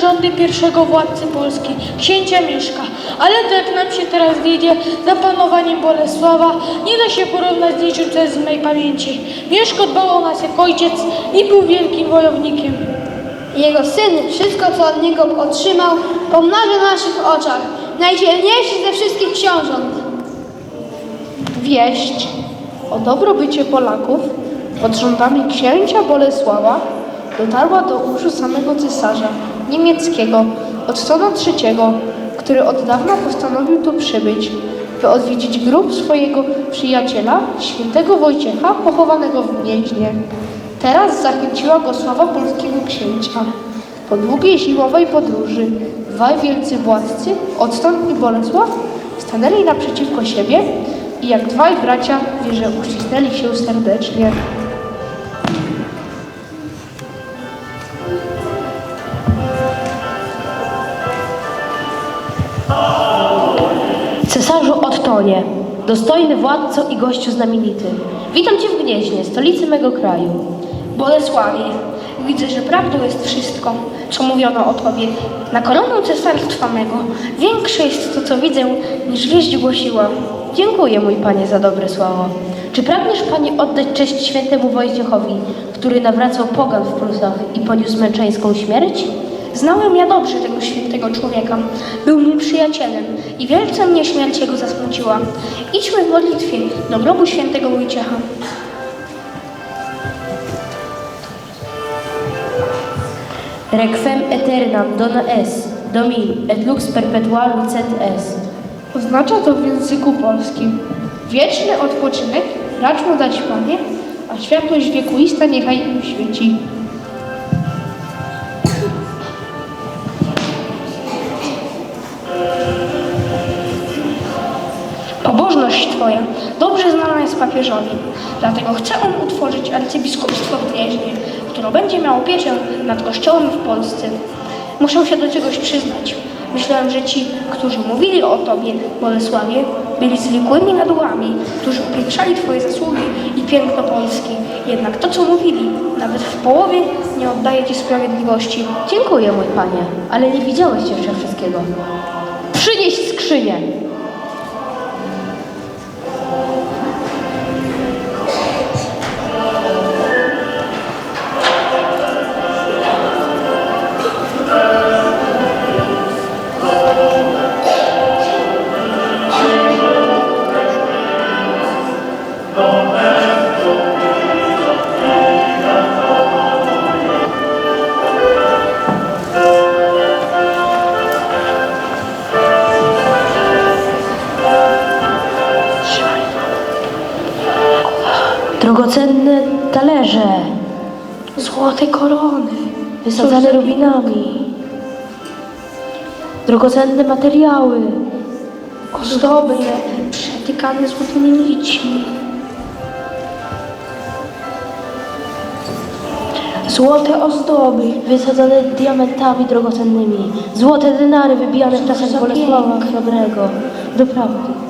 rządy pierwszego władcy Polski, księcia Mieszka. Ale to jak nam się teraz wiedzie, za panowaniem Bolesława nie da się porównać z niczym, co jest z mej pamięci. Mieszko dbał o nas jak ojciec i był wielkim wojownikiem. Jego syn wszystko, co od niego otrzymał, pomnaża na naszych oczach. Najdzielniejszy ze wszystkich książąt. Wieść o dobrobycie Polaków pod rządami księcia Bolesława dotarła do uszu samego cesarza niemieckiego Ottona III, który od dawna postanowił tu przybyć, by odwiedzić grób swojego przyjaciela, świętego Wojciecha, pochowanego w Gnieźnie. Teraz zachęciła go sława polskiego księcia. Po długiej zimowej podróży dwaj wielcy władcy, Otton i Bolesław, stanęli naprzeciwko siebie i jak dwaj bracia wieże uścisnęli się serdecznie. Ottonie, dostojny władco i gościu znamienity. Witam Cię w Gnieźnie, stolicy mego kraju. Bolesławie, widzę, że prawdą jest wszystko, co mówiono o Tobie. Na koronę cesarstwa mego większe jest to, co widzę, niż wieść głosiła. Dziękuję, mój panie, za dobre słowo. Czy pragniesz, panie, oddać cześć świętemu Wojciechowi, który nawracał pogan w Prusach i poniósł męczeńską śmierć? Znałem ja dobrze tego świętego człowieka. Był mi przyjacielem i wielce mnie śmierć jego zasmuciła. Idźmy w modlitwie do grobu świętego Wojciecha. Requiem aeternam dona es, domin, et lux perpetua lucet est. Oznacza to w języku polskim wieczny odpoczynek racz mu dać Panie, a światłość wiekuista niechaj im świeci. Dobrze znana jest papieżowi, dlatego chce on utworzyć arcybiskupstwo w Gnieźnie, które będzie miało pieczę nad kościołem w Polsce. Muszę się do czegoś przyznać. Myślałem, że ci, którzy mówili o Tobie, Bolesławie, byli zwykłymi nadułami, którzy upiększali Twoje zasługi i piękno Polski. Jednak to, co mówili, nawet w połowie nie oddaje Ci sprawiedliwości. Dziękuję, mój panie, ale nie widziałeś jeszcze wszystkiego. Przynieś skrzynię! Drogocenne talerze, Złote korony. wysadzane rubinami. Drogocenne materiały, Ozdobne, przetykane złotymi nićmi. Złote ozdoby, wysadzane diamentami drogocennymi. Złote denary wybijane w czasach za Bolesława. Chrobrego. Doprawdy.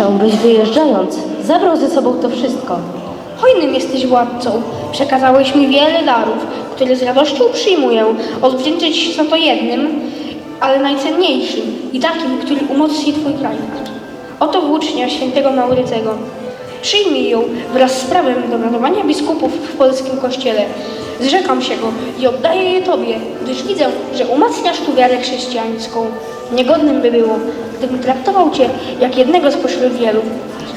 Proszę, byś wyjeżdżając, zabrał ze sobą to wszystko. hojnym jesteś władcą. Przekazałeś mi wiele darów, które z radością przyjmuję. Odwdzięczę Ci się za to jednym, ale najcenniejszym i takim, który umocni Twój kraj. Oto włócznia świętego Maurycego. Przyjmij ją wraz z prawem do mianowania biskupów w polskim kościele. Zrzekam się go i oddaję je Tobie, gdyż widzę, że umacniasz tu wiarę chrześcijańską. Niegodnym by było, gdybym traktował Cię jak jednego spośród wielu.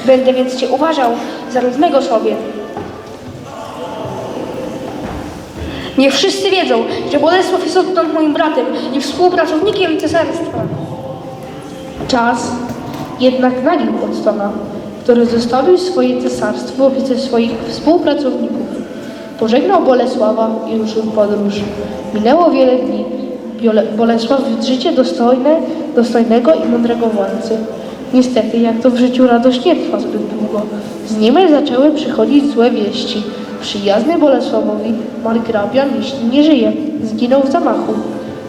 Będę więc Cię uważał za równego sobie. Niech wszyscy wiedzą, że Bolesław jest odtąd moim bratem i współpracownikiem cesarstwa. Czas jednak nagił Ottona, który zostawił swoje cesarstwo wobec swoich współpracowników. Pożegnał Bolesława i ruszył w podróż. Minęło wiele dni. Bolesław życie dostojne, dostojnego i mądrego władcy. Niestety, jak to w życiu radość nie trwa zbyt długo. Z Niemiec zaczęły przychodzić złe wieści. Przyjazny Bolesławowi margrabia myśli nie żyje. Zginął w zamachu.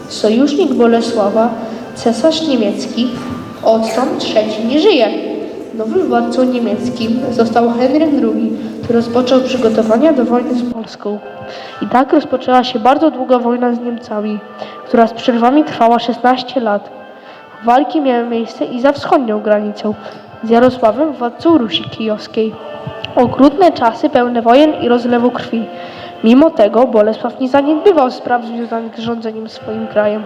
Sojusznik Bolesława Cesarz niemiecki odtąd trzeci nie żyje. Nowym władcą niemieckim został Henryk II, który rozpoczął przygotowania do wojny z Polską. I tak rozpoczęła się bardzo długa wojna z Niemcami, która z przerwami trwała 16 lat. Walki miały miejsce i za wschodnią granicą, z Jarosławem, władcą Rusi Kijowskiej. Okrutne czasy pełne wojen i rozlewu krwi. Mimo tego Bolesław nie zaniedbywał spraw związanych z rządzeniem swoim krajem.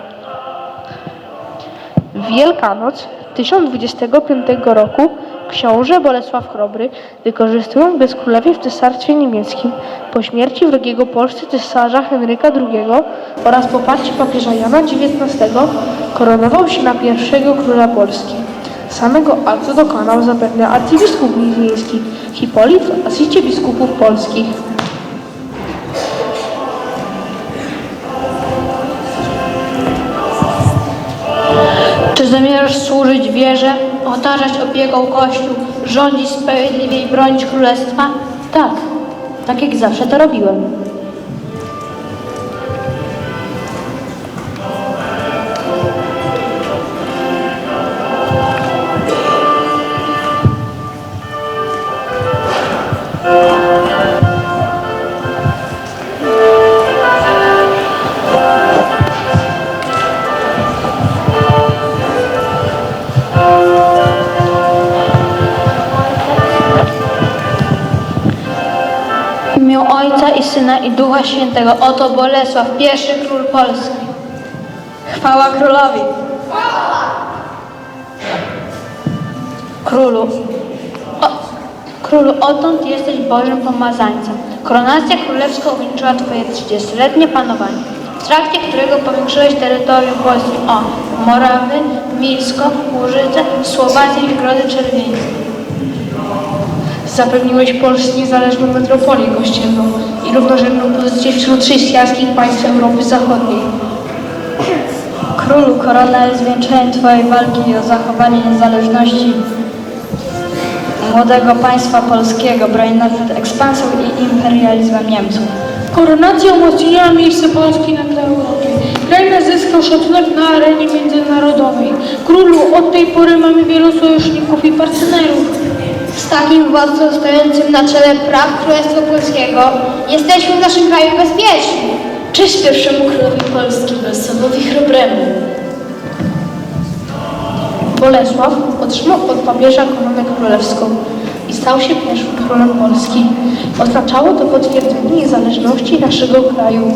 Wielkanoc 1025 roku książę Bolesław Chrobry, wykorzystując bezkrólewie w cesarstwie niemieckim po śmierci wrogiego Polsce cesarza Henryka II oraz poparcie papieża Jana XIX, koronował się na pierwszego króla Polski. Samego aktu dokonał zapewne arcybiskup lizyjski Hipolit w asyście biskupów polskich. Czy zamierzasz służyć wierze, otaczać opieką Kościół, rządzić sprawiedliwie i bronić królestwa? Tak, tak jak zawsze to robiłem. Imię Ojca i Syna i Ducha Świętego. Oto Bolesław, pierwszy król Polski. Chwała królowi. Królu. O, królu, odtąd jesteś Bożym pomazańcem. Koronacja królewska uwieńczyła Twoje 30-letnie panowanie, w trakcie którego powiększyłeś terytorium Polski o Morawy, Milsko, Łużyce, Słowację i Grody Czerwieńskie. Zapewniłeś Polsce niezależną metropolię kościelną i równorzędną pozycję wśród chrześcijańskich państw Europy Zachodniej. Królu, korona jest zwieńczeniem Twojej walki o zachowanie niezależności młodego państwa polskiego, broniąc przed ekspansją i imperializmem Niemców. Koronacja umocniła miejsce Polski na tle Europy. Kraj nasz zyskał szacunek na arenie międzynarodowej. Królu, od tej pory mamy wielu sojuszników i partnerów. Z takim władcą stojącym na czele praw Królestwa Polskiego jesteśmy w naszym kraju bezpieczni. Cześć pierwszemu królowi Polski, Bolesławowi Chrobremu. Bolesław otrzymał od papieża koronę królewską i stał się pierwszym królem Polski. Oznaczało to potwierdzenie niezależności naszego kraju.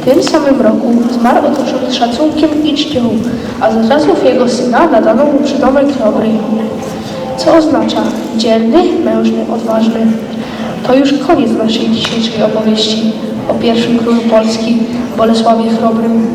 W tym samym roku zmarł otoczony szacunkiem i czcią, a za czasów jego syna nadano mu przydomek Chrobry, co oznacza dzielny, mężny, odważny. To już koniec naszej dzisiejszej opowieści o pierwszym królu Polski, Bolesławie Chrobrym.